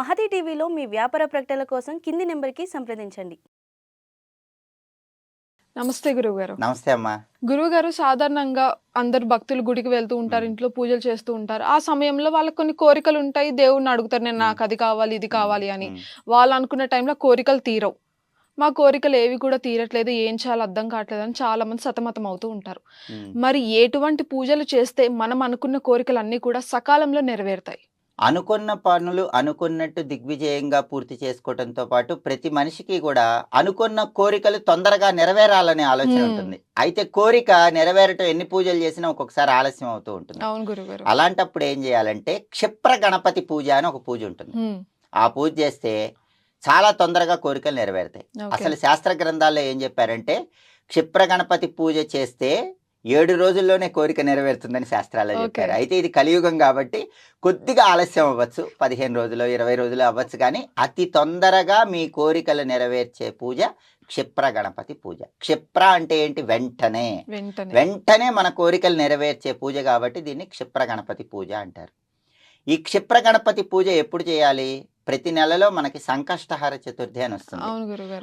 మహతి టీవీలో మీ వ్యాపార ప్రకటనల కోసం కింది నెంబర్కి సంప్రదించండి. నమస్తే గురువుగారు. నమస్తే అమ్మా. గురువుగారు సాధారణంగా అందరు భక్తులు గుడికి వెళ్తూ ఉంటారు ఇంట్లో పూజలు చేస్తూ ఉంటారు. ఆ సమయంలో వాళ్ళకి కొన్ని కోరికలు ఉంటాయి దేవుడిని అడుగుతారు నేను నాకు అది కావాలి ఇది కావాలి అని. వాళ్ళు అనుకున్న టైంలో కోరికలు తీరవు. మా కోరికలు ఏవి కూడా తీరట్లేదు ఏం చేయాలో అర్థం కావట్లేదు అని చాలా మంది సతమతం అవుతూ ఉంటారు. మరి ఎటువంటి పూజలు చేస్తే మనం అనుకున్న కోరికలు అన్ని కూడా సకాలంలో నెరవేరుతాయి. అనుకున్న పనులు అనుకున్నట్టు దిగ్విజయంగా పూర్తి చేసుకోవడంతో పాటు ప్రతి మనిషికి కూడా అనుకున్న కోరికలు తొందరగా నెరవేరాలనే ఆలోచన. ఉంటుంది. అయితే కోరిక నెరవేరటం ఎన్ని పూజలు చేసినా ఒక్కొక్కసారి ఆలస్యం అవుతూ ఉంటుంది. అలాంటప్పుడు ఏం చేయాలంటే క్షిప్ర గణపతి పూజ అని ఒక పూజ ఉంటుంది. ఆ పూజ చేస్తే చాలా తొందరగా కోరికలు నెరవేరుతాయి. అసలు శాస్త్ర గ్రంథాల్లో ఏం చెప్పారంటే క్షిప్ర గణపతి పూజ చేస్తే ఏడు రోజుల్లోనే కోరిక నెరవేరుతుందని శాస్త్రాల్లో ఓకే. చెప్పారు. అయితే ఇది కలియుగం కాబట్టి కొద్దిగా ఆలస్యం అవ్వచ్చు. పదిహేను రోజులు ఇరవై రోజులు అవ్వచ్చు కానీ అతి తొందరగా మీ కోరికలు నెరవేర్చే పూజ క్షిప్ర గణపతి పూజ. క్షిప్ర అంటే ఏంటి? వెంటనే. వెంటనే మన కోరికలు నెరవేర్చే పూజ కాబట్టి దీన్ని క్షిప్ర గణపతి పూజ అంటారు. ఈ క్షిప్ర గణపతి పూజ ఎప్పుడు చేయాలి? ప్రతి నెలలో మనకి సంకష్టహార చతుర్థి అని వస్తుంది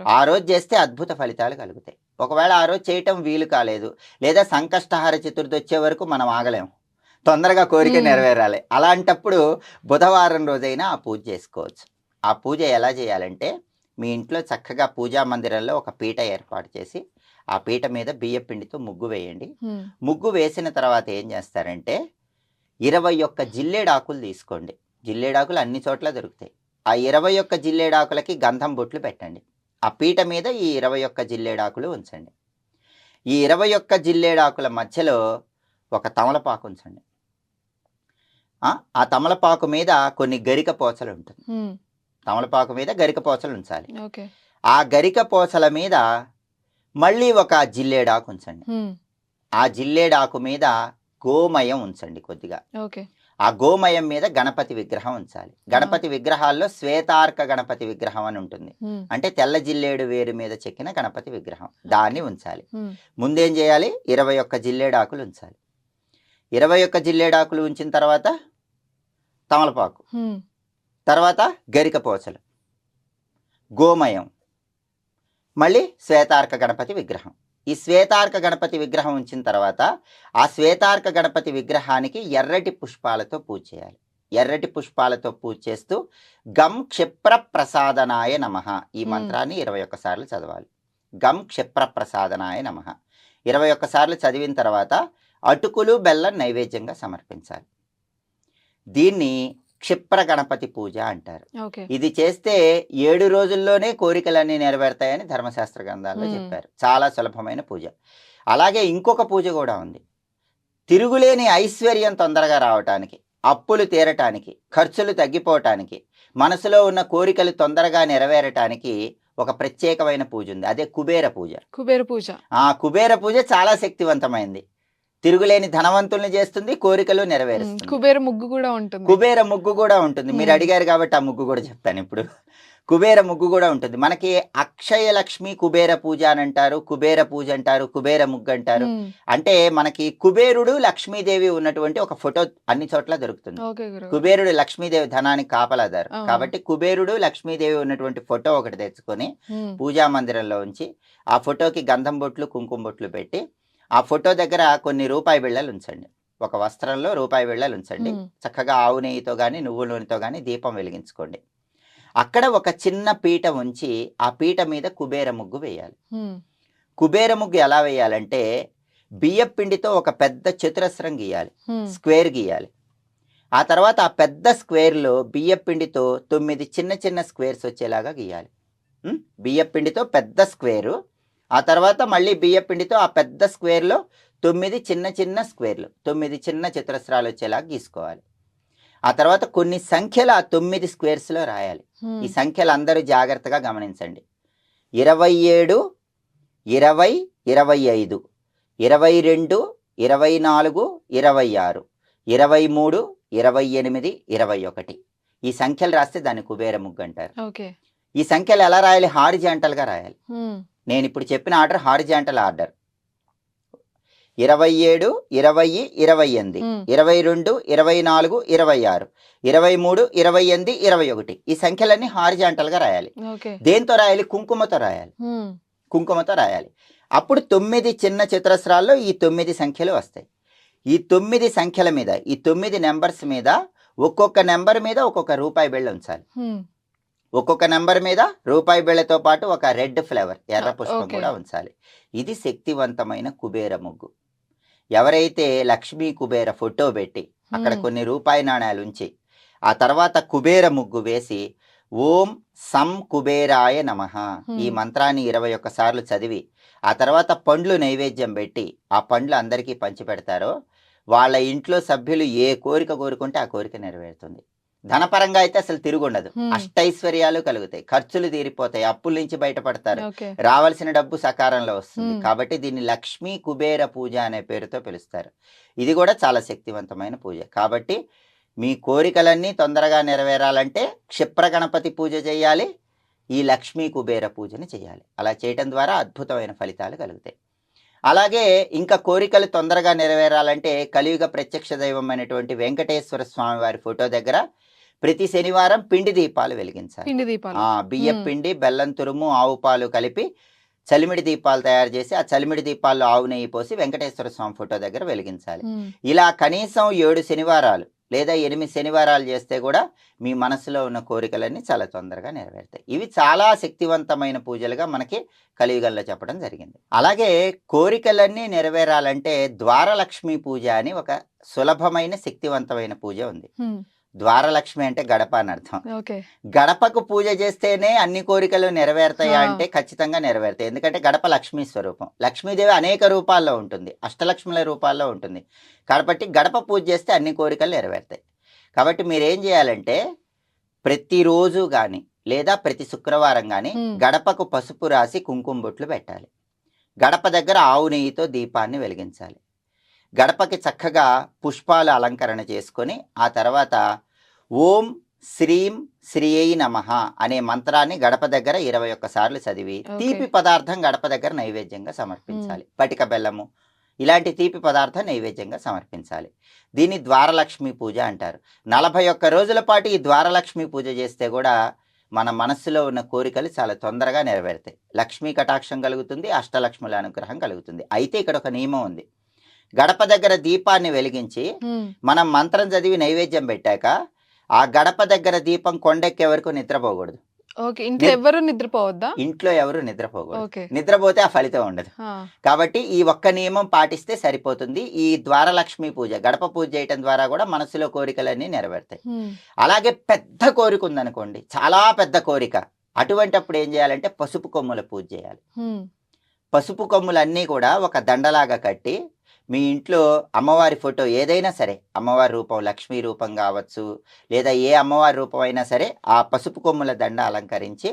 ఆ రోజు చేస్తే అద్భుత ఫలితాలు కలుగుతాయి. ఒకవేళ ఆ రోజు చేయటం వీలు కాలేదు లేదా సంకష్టహార చతుర్థి వచ్చే వరకు మనం ఆగలేము. తొందరగా కోరిక. నెరవేరాలి. అలాంటప్పుడు బుధవారం రోజైనా ఆ పూజ చేసుకోవచ్చు. ఆ పూజ ఎలా చేయాలంటే మీ ఇంట్లో చక్కగా పూజా మందిరంలో ఒక పీట ఏర్పాటు చేసి ఆ పీట మీద బియ్య పిండితో ముగ్గు వేయండి. ముగ్గు వేసిన తర్వాత ఏం చేస్తారంటే ఇరవై ఒక్క జిల్లేడాకులు తీసుకోండి. జిల్లేడాకులు అన్ని చోట్ల దొరుకుతాయి. ఆ ఇరవై ఒక్క జిల్లేడాకులకి గంధం బొట్లు పెట్టండి. ఆ పీట మీద ఈ ఇరవై ఒక్క జిల్లేడాకులు ఉంచండి. ఈ ఇరవై ఒక్క జిల్లేడాకుల మధ్యలో ఒక తమలపాకు ఉంచండి. ఆ, తమలపాకు మీద కొన్ని గరిక పోచలు ఉంటుంది. తమలపాకు మీద గరిక పోచలు ఉంచాలి. ఆ గరిక పోచల మీద మళ్ళీ ఒక జిల్లేడాకు ఉంచండి. ఆ జిల్లేడాకు మీద గోమయం ఉంచండి కొద్దిగా. ఓకే. ఆ గోమయం మీద గణపతి విగ్రహం ఉంచాలి. గణపతి విగ్రహాల్లో శ్వేతార్క గణపతి విగ్రహం అని ఉంటుంది. అంటే తెల్ల జిల్లేడు వేరు మీద చెక్కిన గణపతి విగ్రహం దాన్ని ఉంచాలి. ముందేం చేయాలి? ఇరవై ఒక్క జిల్లేడాకులు ఉంచాలి. ఇరవై ఒక్క జిల్లేడాకులు ఉంచిన తర్వాత తమలపాకు తర్వాత గరిక పోచలు గోమయం మళ్ళీ శ్వేతార్క గణపతి విగ్రహం. ఈ శ్వేతార్క గణపతి విగ్రహం ఉంచిన తర్వాత ఆ శ్వేతార్క గణపతి విగ్రహానికి ఎర్రటి పుష్పాలతో పూజ చేయాలి. ఎర్రటి పుష్పాలతో పూజ చేస్తూ గం క్షిప్ర ప్రసాదనాయ నమ ఈ. మంత్రాన్ని ఇరవై ఒక్కసార్లు చదవాలి. గం క్షిప్ర ప్రసాదనాయ నమ ఇరవై ఒక్కసార్లు చదివిన తర్వాత అటుకులు బెల్లం నైవేద్యంగా సమర్పించాలి. దీన్ని క్షిప్ర గణపతి పూజ అంటారు. ఇది చేస్తే ఏడు రోజుల్లోనే కోరికలన్నీ నెరవేరుతాయని ధర్మశాస్త్ర గ్రంథాల్లో. చెప్పారు. చాలా సులభమైన పూజ. అలాగే ఇంకొక పూజ కూడా ఉంది. తిరుగులేని ఐశ్వర్యం తొందరగా రావటానికి అప్పులు తీరటానికి ఖర్చులు తగ్గిపోవటానికి మనసులో ఉన్న కోరికలు తొందరగా నెరవేరటానికి ఒక ప్రత్యేకమైన పూజ ఉంది. అదే కుబేర పూజ. కుబేర పూజ. ఆ కుబేర పూజ చాలా శక్తివంతమైంది. తిరుగులేని ధనవంతుల్ని చేస్తుంది కోరికలు నెరవేరుస్తుంది. కుబేర ముగ్గు కూడా ఉంటుంది. కుబేర ముగ్గు కూడా ఉంటుంది. మీరు. అడిగారు కాబట్టి ఆ ముగ్గు కూడా చెప్తాను ఇప్పుడు. కుబేర ముగ్గు కూడా ఉంటుంది. మనకి అక్షయ లక్ష్మి కుబేర పూజ అని అంటారు కుబేర పూజ అంటారు కుబేర ముగ్గు అంటారు. అంటే మనకి కుబేరుడు లక్ష్మీదేవి ఉన్నటువంటి ఒక ఫోటో అన్ని చోట్ల దొరుకుతుంది. కుబేరుడు లక్ష్మీదేవి ధనానికి కాపలాదారు. కాబట్టి కుబేరుడు లక్ష్మీదేవి ఉన్నటువంటి ఫోటో ఒకటి తెచ్చుకొని పూజా మందిరంలో ఉంచి ఆ ఫోటోకి గంధం బొట్లు కుంకుమ బొట్లు పెట్టి ఆ ఫోటో దగ్గర కొన్ని రూపాయి బిళ్ళలు ఉంచండి. ఒక వస్త్రంలో రూపాయి బిళ్ళలు ఉంచండి. చక్కగా ఆవు నెయ్యితో కానీ నువ్వుల నూనెతో కానీ దీపం వెలిగించుకోండి. అక్కడ ఒక చిన్న పీట ఉంచి ఆ పీట మీద కుబేర ముగ్గు వేయాలి. కుబేర ముగ్గు ఎలా వేయాలంటే బియ్యం పిండితో ఒక పెద్ద చతురస్రం గీయాలి. స్క్వేర్ గీయాలి. ఆ తర్వాత ఆ పెద్ద స్క్వేర్లో బియ్యం పిండితో తొమ్మిది చిన్న చిన్న స్క్వేర్స్ వచ్చేలాగా గీయాలి? బియ్యం పిండితో పెద్ద స్క్వేరు ఆ తర్వాత మళ్ళీ బియ్యం పిండితో ఆ పెద్ద స్క్వేర్లో తొమ్మిది చిన్న చిన్న స్క్వేర్లు తొమ్మిది చిన్న చతురస్రాలు వచ్చేలాగా గీసుకోవాలి. ఆ తర్వాత కొన్ని సంఖ్యలు ఆ తొమ్మిది స్క్వేర్స్లో రాయాలి. ఈ సంఖ్యలు అందరూ జాగ్రత్తగా గమనించండి. ఇరవై ఏడు ఇరవై ఇరవై ఐదు ఇరవై రెండు ఇరవై నాలుగు ఇరవై ఆరు ఇరవై మూడు ఇరవై ఎనిమిది ఇరవై ఒకటి. ఈ సంఖ్యలు రాస్తే దాన్ని కుబేర ముగ్గు అంటారు. ఈ సంఖ్యలు ఎలా రాయాలి? హారిజాంటల్గా రాయాలి. నేను ఇప్పుడు చెప్పిన ఆర్డర్ హారిజాంటల్ ఆర్డర్. ఇరవై ఏడు ఇరవై ఇరవై ఎనిమిది. ఇరవై రెండు ఇరవై నాలుగు ఇరవై ఆరు. ఇరవై మూడు ఇరవై ఎనిమిది ఇరవై ఒకటి. ఈ సంఖ్యలన్నీ హారిజాంటల్గా రాయాలి దేంతో రాయాలి? కుంకుమతో రాయాలి. కుంకుమతో రాయాలి. అప్పుడు తొమ్మిది చిన్న చతురస్రాల్లో ఈ తొమ్మిది సంఖ్యలు వస్తాయి. ఈ తొమ్మిది సంఖ్యల మీద ఈ తొమ్మిది నెంబర్స్ మీద ఒక్కొక్క నెంబర్ మీద ఒక్కొక్క రూపాయి బిళ్ళ ఉంచాలి. ఒక్కొక్క నెంబర్ మీద రూపాయి బిళ్ళతో పాటు ఒక రెడ్ ఫ్లేవర్ ఎర్ర పుష్పం. కూడా ఉంచాలి ఇది శక్తివంతమైన కుబేర ముగ్గు ఎవరైతే లక్ష్మీ కుబేర ఫోటో పెట్టి అక్కడ. కొన్ని రూపాయి నాణ్యాలు ఉంచి ఆ తర్వాత కుబేర ముగ్గు వేసి ఓం సం కుబేరాయ నమ ఈ. మంత్రాన్ని ఇరవై ఒక్క సార్లు చదివి ఆ తర్వాత పండ్లు నైవేద్యం పెట్టి ఆ పండ్లు అందరికీ పంచి పెడతారో వాళ్ళ ఇంట్లో సభ్యులు ఏ కోరిక కోరుకుంటే ఆ కోరిక నెరవేరుతుంది ధనపరంగా అయితే అసలు తిరుగుండదు. అష్టైశ్వర్యాలు కలుగుతాయి. ఖర్చులు తీరిపోతాయి. అప్పుల నుంచి బయటపడతారు. రావాల్సిన డబ్బు సకాలంలో వస్తుంది. కాబట్టి దీన్ని లక్ష్మీ కుబేర పూజ అనే పేరుతో పిలుస్తారు. ఇది కూడా చాలా శక్తివంతమైన పూజ. కాబట్టి మీ కోరికలన్నీ తొందరగా నెరవేరాలంటే క్షిప్ర గణపతి పూజ చేయాలి. ఈ లక్ష్మీ కుబేర పూజని చేయాలి. అలా చేయటం ద్వారా అద్భుతమైన ఫలితాలు కలుగుతాయి. అలాగే ఇంకా కోరికలు తొందరగా నెరవేరాలంటే కలియుగ ప్రత్యక్ష దైవం అయినటువంటి వెంకటేశ్వర స్వామి వారి ఫోటో దగ్గర ప్రతి శనివారం పిండి దీపాలు వెలిగించాలి పిండి దీపాలు ఆ బియ్య. పిండి బెల్లం తురుము ఆవు పాలు కలిపి చలిమిడి దీపాలు తయారు చేసి ఆ చలిమిడి దీపాల్లో ఆవు నెయ్యి పోసి వెంకటేశ్వర స్వామి ఫోటో దగ్గర వెలిగించాలి. ఇలా కనీసం ఏడు శనివారాలు లేదా ఎనిమిది శనివారాలు చేస్తే కూడా మీ మనసులో ఉన్న కోరికలన్నీ చాలా తొందరగా నెరవేరుతాయి ఇవి చాలా శక్తివంతమైన పూజలుగా మనకి కలియుగంలో చెప్పడం జరిగింది అలాగే కోరికలన్నీ నెరవేరాలంటే ద్వారలక్ష్మి పూజ అని ఒక సులభమైన శక్తివంతమైన పూజ ఉంది. ద్వారలక్ష్మి అంటే గడప అని అర్థం. గడపకు పూజ చేస్తేనే అన్ని కోరికలు నెరవేరుతాయా. అంటే ఖచ్చితంగా నెరవేరుతాయి. ఎందుకంటే గడప లక్ష్మీ స్వరూపం. లక్ష్మీదేవి అనేక రూపాల్లో ఉంటుంది. అష్టలక్ష్ముల రూపాల్లో ఉంటుంది. కాబట్టి గడప పూజ చేస్తే అన్ని కోరికలు నెరవేరుతాయి. కాబట్టి మీరు ఏం చేయాలంటే ప్రతిరోజు కానీ లేదా ప్రతి శుక్రవారం కానీ. గడపకు పసుపు రాసి కుంకుమ బొట్లు పెట్టాలి. గడప దగ్గర ఆవు నెయ్యితో దీపాన్ని వెలిగించాలి. గడపకి చక్కగా పుష్పాలు అలంకరణ చేసుకొని ఆ తర్వాత ఓం శ్రీం శ్రీయై నమ అనే మంత్రాన్ని గడప దగ్గర ఇరవై ఒక్క సార్లు చదివి. తీపి పదార్థం గడప దగ్గర నైవేద్యంగా సమర్పించాలి. పటిక బెల్లము ఇలాంటి తీపి పదార్థం నైవేద్యంగా సమర్పించాలి. దీన్ని ద్వారలక్ష్మి పూజ అంటారు. నలభై ఒక్క రోజుల పాటు ఈ ద్వారలక్ష్మి పూజ చేస్తే కూడా మన మనస్సులో ఉన్న కోరికలు చాలా తొందరగా నెరవేరుతాయి. లక్ష్మీ కటాక్షం కలుగుతుంది అష్టలక్ష్ముల అనుగ్రహం కలుగుతుంది. అయితే ఇక్కడ ఒక నియమం ఉంది. గడప దగ్గర దీపాన్ని వెలిగించి. మనం మంత్రం చదివి నైవేద్యం పెట్టాక ఆ గడప దగ్గర దీపం కొండెక్కే వరకు నిద్రపోకూడదు. ఓకే ఇంట్లో ఎవరు నిద్రపోవద్దా? ఇంట్లో ఎవరు నిద్రపోకూడదు. నిద్రపోతే ఆ ఫలితం ఉండదు. కాబట్టి ఈ ఒక్క నియమం పాటిస్తే సరిపోతుంది. ఈ ద్వారలక్ష్మి పూజ గడప పూజ చేయటం ద్వారా కూడా మనసులో కోరికలన్నీ నెరవేరుతాయి. అలాగే పెద్ద కోరిక ఉందనుకోండి చాలా పెద్ద కోరిక. అటువంటప్పుడు ఏం చేయాలంటే పసుపు కొమ్ముల పూజ చేయాలి. పసుపు కొమ్ములన్నీ కూడా ఒక దండలాగా కట్టి మీ ఇంట్లో అమ్మవారి ఫోటో ఏదైనా సరే అమ్మవారి రూపం లక్ష్మీ రూపం కావచ్చు లేదా ఏ అమ్మవారి రూపం అయినా సరే ఆ పసుపు కొమ్ముల దండ అలంకరించి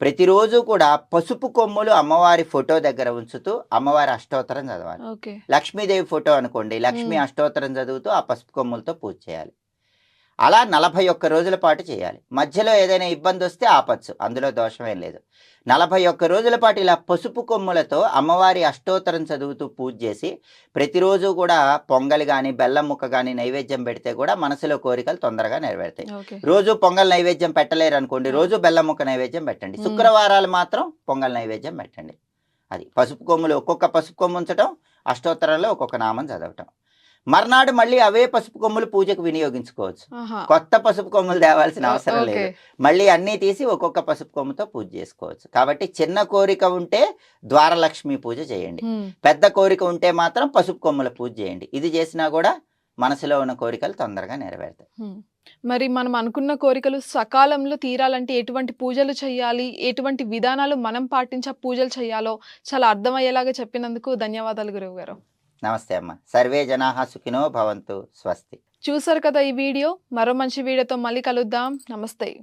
ప్రతిరోజు కూడా పసుపు కొమ్ములు అమ్మవారి ఫోటో దగ్గర ఉంచుతూ అమ్మవారి అష్టోత్తరం చదవాలి. లక్ష్మీదేవి ఫోటో అనుకోండి లక్ష్మీ. అష్టోత్తరం చదువుతూ ఆ పసుపు కొమ్ములతో పూజ చేయాలి. అలా నలభై ఒక్క రోజుల పాటు చేయాలి. మధ్యలో ఏదైనా ఇబ్బంది వస్తే ఆపచ్చు అందులో దోషమేం లేదు. నలభై ఒక్క రోజుల పాటు ఇలా పసుపు కొమ్ములతో అమ్మవారి అష్టోత్తరం చదువుతూ పూజ చేసి ప్రతిరోజు కూడా పొంగల్ కానీ బెల్లం ముక్క కానీ నైవేద్యం పెడితే కూడా మనసులో కోరికలు తొందరగా నెరవేరుతాయి. రోజు పొంగల్ నైవేద్యం పెట్టలేరు అనుకోండి రోజు బెల్లం ముక్క నైవేద్యం పెట్టండి. శుక్రవారాలు మాత్రం పొంగల్ నైవేద్యం పెట్టండి. అది పసుపు కొమ్ములు ఒక్కొక్క పసుపు కొమ్ము ఉంచడం అష్టోత్తరంలో ఒక్కొక్క నామం చదవటం. మర్నాడు మళ్ళీ అవే పసుపు కొమ్ములు పూజకు వినియోగించుకోవచ్చు. కొత్త పసుపు కొమ్ములు తేవాల్సిన అవసరం లేదు. మళ్ళీ అన్నీ తీసి ఒక్కొక్క పసుపు కొమ్ముతో పూజ చేసుకోవచ్చు. కాబట్టి చిన్న కోరిక ఉంటే ద్వారలక్ష్మి పూజ చేయండి. పెద్ద కోరిక ఉంటే మాత్రం పసుపు కొమ్ముల పూజ చేయండి. ఇది చేసినా కూడా మనసులో ఉన్న కోరికలు తొందరగా నెరవేరుతాయి. మరి మనం అనుకున్న కోరికలు సకాలంలో తీరాలంటే ఎటువంటి పూజలు చేయాలి? ఎటువంటి విధానాలు మనం పాటించి పూజలు చేయాలో చాలా అర్థమయ్యేలాగా చెప్పినందుకు ధన్యవాదాలు గురువు గారు. నమస్తే అమ్మ. సర్వే జనా సుఖినో భవంతు. స్వస్తి. చూసారు కదా ఈ వీడియో? మరో మంచి వీడియోతో మళ్ళీ కలుద్దాం. నమస్తే.